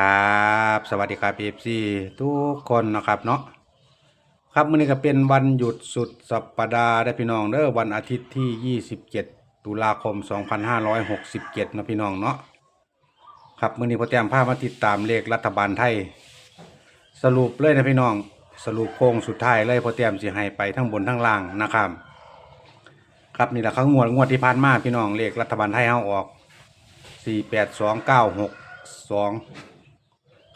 ครับสวัสดีครับเอฟซีทุกคนนะครับเนาะครับมื้อนี้ก็เป็นวันหยุดสุดสัปดาห์ได้พี่น้องเด้อวันอาทิตย์ที่ 27 ตุลาคม 2567นะพี่น้องเนาะครับมื้อนี้พอเตรียมภาพมาติดตามเลขรัฐบาลไทย สรุปเลยนะพี่น้องสรุปโค้งสุดท้ายเลยพอเตรียมสีให้ไปทั้งบนทั้งล่างนะครับครับนี่แหละครับงวดงวดที่ผ่านมาพี่น้องเลขรัฐบาลไทยเอาออก 4 8 2 9 6 2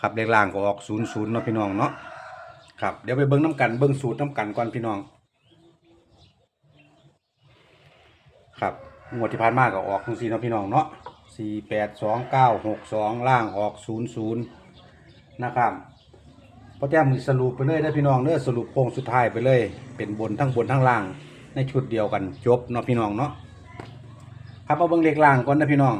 ครับเลขล่างก็ออกศูนย์ศูนย์เนาะพี่น้องเนาะครับเดี๋ยวไปเบิ้งน้ำกันเบิ้งสูตรน้ำกันก่อนพี่น้อง ครับงวดที่ผ่านมาก็ออกทั้งสี่เนาะพี่น้องเนาะสี่แปดสองเก้าหกสองล่างออกศูนย์ศูนย์นะครับพอแจ้มสรุปไปเลยได้พี่น้องเด้อสรุปโค้งสุดท้ายไปเลย เป็นบนทั้งบนทั้งล่างในชุดเดียวกันจบเนาะพี่น้องเนาะครับเอาเบิ้งเลขล่างก่อนนะพี่น้อง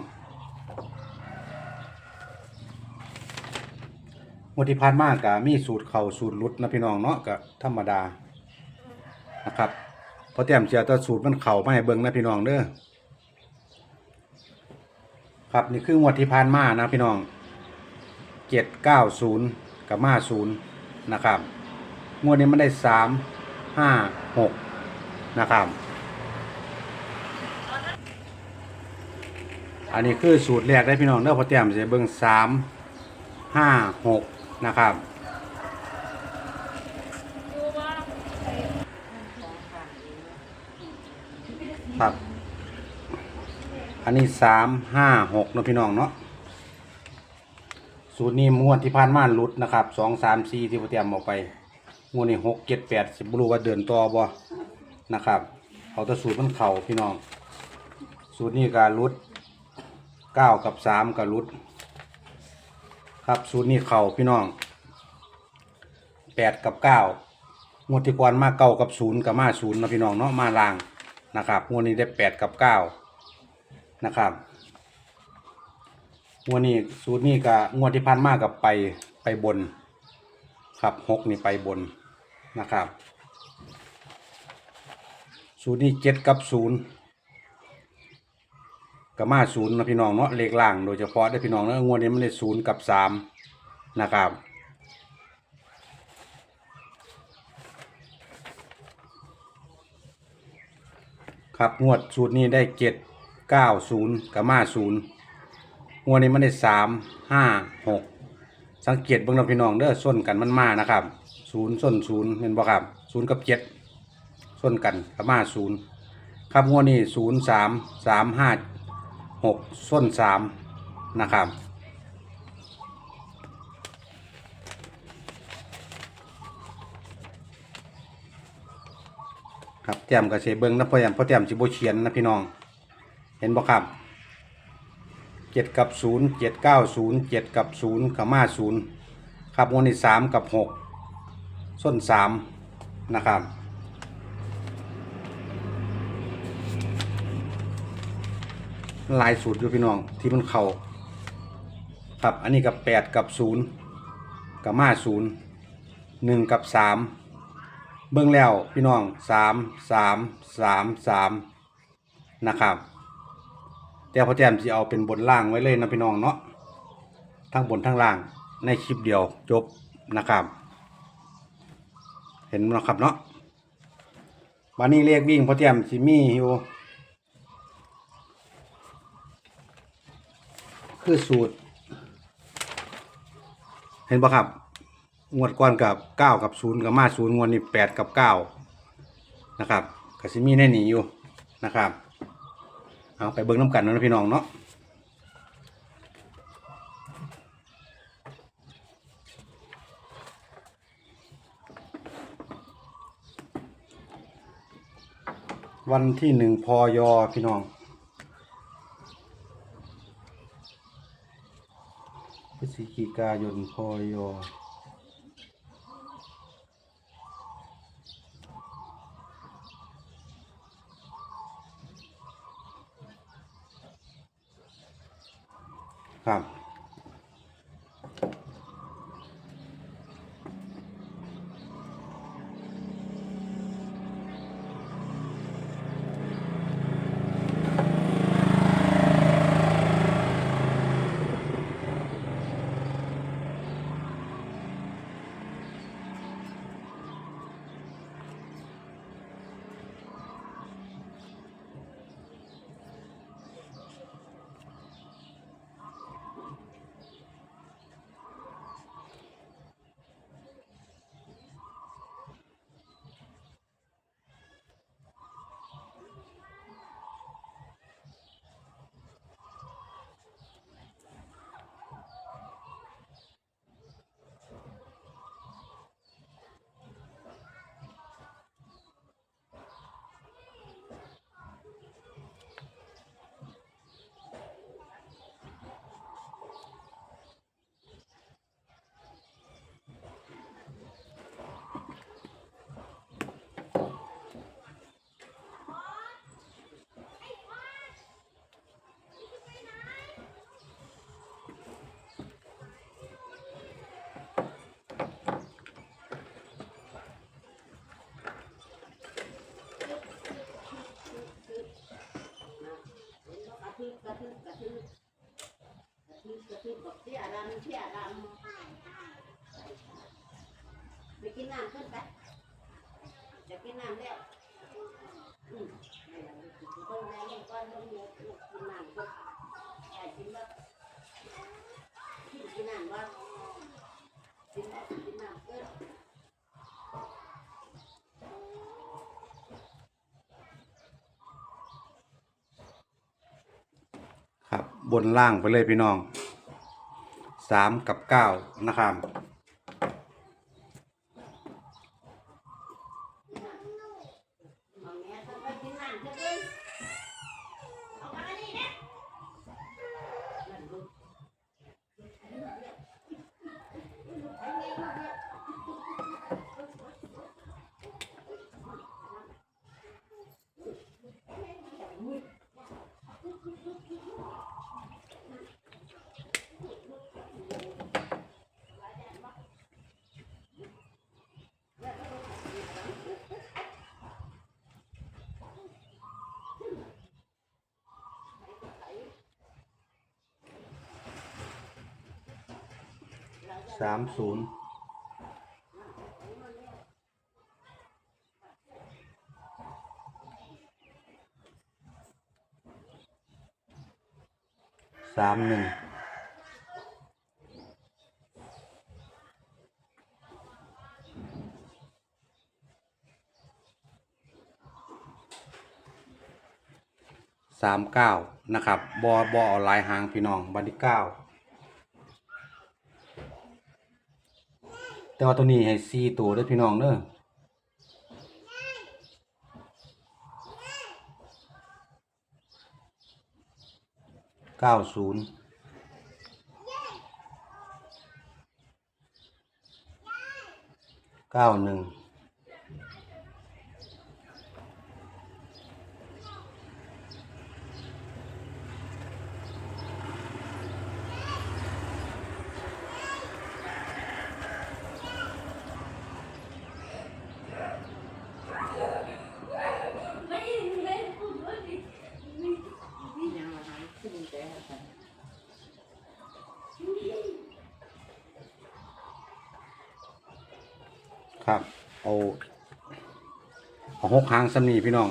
วดที่ผ่านมากกะมีสูตรเข่าสูตรลุดนะพี่น้องเนาะก็ธรรมดานะครับพราะเตรียมเชียร์ตัวสูตรมันเข่ามาให้เบิ่งนะพี่น้องเด้อครับนี่คืองวดที่ผ่านมานะพี่น้องเจ็ดเก้าศูนย์กับมาศูนย์นะครับงวดนี้มันได้สามห้าหกนะครับ อันนี้คือสูตรแรกได้พี่น้องเด้อพอเตรียมจะเบิ่งสามห้าหก นะครับ ครับ อันนี้สามห้าหกนะพี่น้องเนาะสูตรนี้มวดที่ผ่านมาหลุดนะครับสองสามสี่ที่ผมเตรียมออกไปงวดนี้หกเจ็ดแปดสิบรู้ว่าเดินต่อบ่นะครับเอาแต่สูตรมันเข่าพี่น้อง สูตรนี้การลุดเก้ากับสามกับลุด ครับสูตรนี้เข่าพี่น้องแปดกับเก้างวดที่ก่อนมาเก้ากับศูนย์กับมาศูนย์นะพี่น้องเนาะมาล่างนะครับงวดนี้ได้แปดกับเก้านะครับงวดนี้สูตรนี้กับงวดที่พันมากกับไปไปบน ครับหกนี่ไปบนนะครับ สูตรนี้เจ็ดกับศูนย์ กับมาศูนย์นะพี่น้องเนาะเลขล่างโดยเฉพาะได้พี่น้องเนาะงวดนี้มันได้ศูนย์กับสามนะครับครับงวดสูตรนี้ได้เจ็ดเก้าศูนย์กับมาศูนย์งวดนี้มันได้สามห้าหกสังเกตเบื้องเราพี่น้องเด้อส้นกันมันมานะครับศูนย์ส้นศูนย์เป็นบ่ครับศูนย์กับเจ็ดส้นกันกับมาศูนย์ครับงวดนี้ศูนย์สามสามห้า หกส้นสามนะครับ ครับแต้มกับเสเบิงนะพ่อแต้มพ่อแต้มจิโบเชียนนะพี่น้อง เห็นบ่ครับเจ็ดกับศูนย์เจ็ดเก้าศูนย์เจ็ดกับศูนย์กับมาศูนย์ครับงวดนี้สามกับหกส้นสามนะครับ ลายสูตรอยู่พี่น้องที่มันเขาครับอันนี้กับแปดกับศูนย์กับมาศูนย์หนึ่งกับสามเบื้องแล้วพี่น้องสามสามสามสามนะครับแต่พอแจมจะเอาเป็นบนล่างไว้เลยนะพี่น้องเนาะทั้งบนทั้งล่างในคลิปเดียวจบนะครับ เห็นไหมครับเนาะวันนี้เรียกวิ่งพอแจมสิมีอยู่ คือสูตร เห็นปะครับ งวดก่อนกับเก้ากับศูนย์กับมาศูนย์งวดนี้แปดกับเก้านะครับกสิมีแน่หนีอยู่นะครับ เอาไปเบิ้งน้ำกันนะพี่น้องเนาะวันที่หนึ่งพอยอพี่น้อง พฤศ จิกายนพอย ระทืบกระทืบกระทืบกระทืบบอกเสียดำเสียดำไปกินน้ำขึ้นไปจะกินน้ำแล้วอืมไม่ได้กินต้นแรงก้อนต้นเยอะกกินน้ำก็ใหญ่กินแบบกินน้ำว่ากินแบบกินน้ำเกิน ครั บนล่างไปเลยพี่น้องสามกับเก้านะครับ มองแม่ต้องไปกินน้ำเกินเอามานี่นะนั่นลูก สามศูนย์สามหนึ่งสามเก้านะครับบอบอเอาหลายหางพี่น้องบันที่เก้า แต่ว่าตัวนี้ให้สี่ตัวด้วยพี่น้องเด้อเก้าศูนย์เก้าหนึ่ง ครับ เอาเอาหกหางสำนีพี่น้อง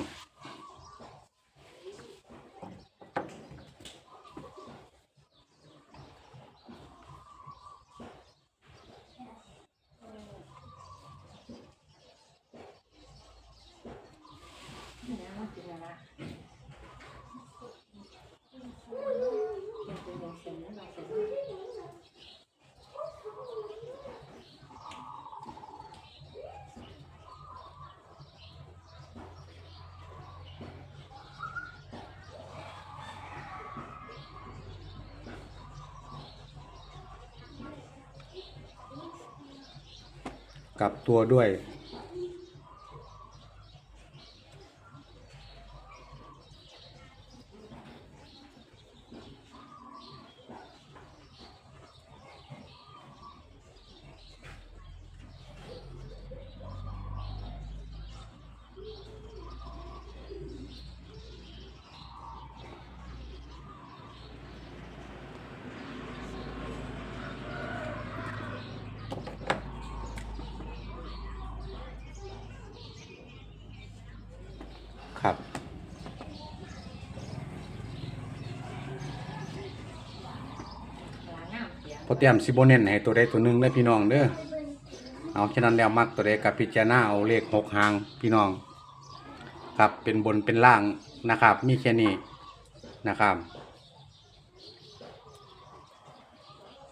กลับตัวด้วย ครับ พอเตรียมสิบเน้นให้ตัวใดตัวหนึ่งเลยพี่น้องเด้อเอาฉะนั้นแล้วมักตัวใดกับพิจารณาเอาเลขหกหางพี่น้อง ครับเป็นบนเป็นล่างนะครับ มีแค่นี้นะครับ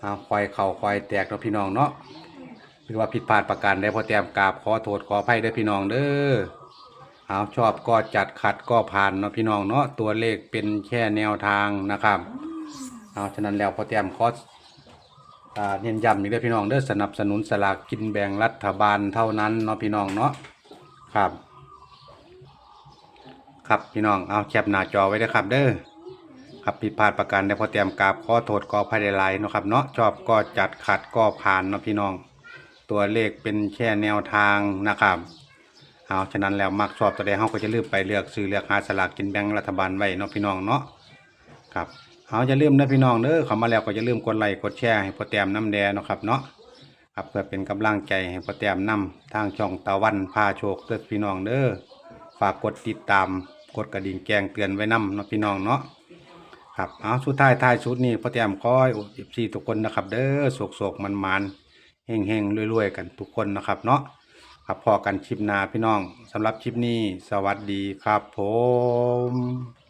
เอาควายเข่าควายแตกเนาะพี่น้องเนาะหรือว่าผิดพลาดประการใดพอเตรียมกราบขอโทษขออภัยเด้อพี่น้องเด้อเอาชอบก็จัดขัดก็ผ่านเนาะพี่น้องเนาะตัวเลขเป็นแค่แนวทางนะครับ เอาฉะนั้นแล้วพอเตรียมคอส เน้นย้ำอีกเด้อพี่น้องเด้อสนับสนุนสลากกินแบ่งรัฐบาลเท่านั้นเนาะพี่น้องเนาะครับ ครับพี่น้องเอาแคปหน้าจอไว้ด้วยครับ เด้อครับผิดพลาดประการใดพอเตรียมกราบขอโทษขออภัยหลายๆเนาะครับเนาะชอบก็จัดขัดก็ผ่านเนาะพี่น้อง ตัวเลขเป็นแค่แนวทางนะครับเอาฉะนั้นแล้วมักชอบตัวใดเฮาก็จะลืมไปเลือกซื้อเลือกหาสลากกินแบ่งรัฐบาลไว้เนาะพี่น้องเนาะครับ เอาอย่าลืมนะพี่น้องเด้อเข้ามาแล้วก็อย่าลืมกดไลค์กดแชร์ให้พ่อแต้มน้ำแดงนะครับเนาะครับเพื่อเป็นกำลังใจให้พ่อแต้มนำทางช่องตะวันพาโชคเด้อพี่น้องเด้อฝากกดติดตามกดกระดิ่งแจ้งเตือนไว้นำเนาะพี่น้องเนาะครับเอาสุดท้ายท้ายสุดนี้พ่อแต้มคอยอุดซีทุกคนนะครับ เด้อโศกโศกมันมันเฮงเฮงรวยๆกันทุกคนนะครับเนาะครับพอกันคลิปหน้าพี่น้องสำหรับคลิปนี้ สวัสดีครับผม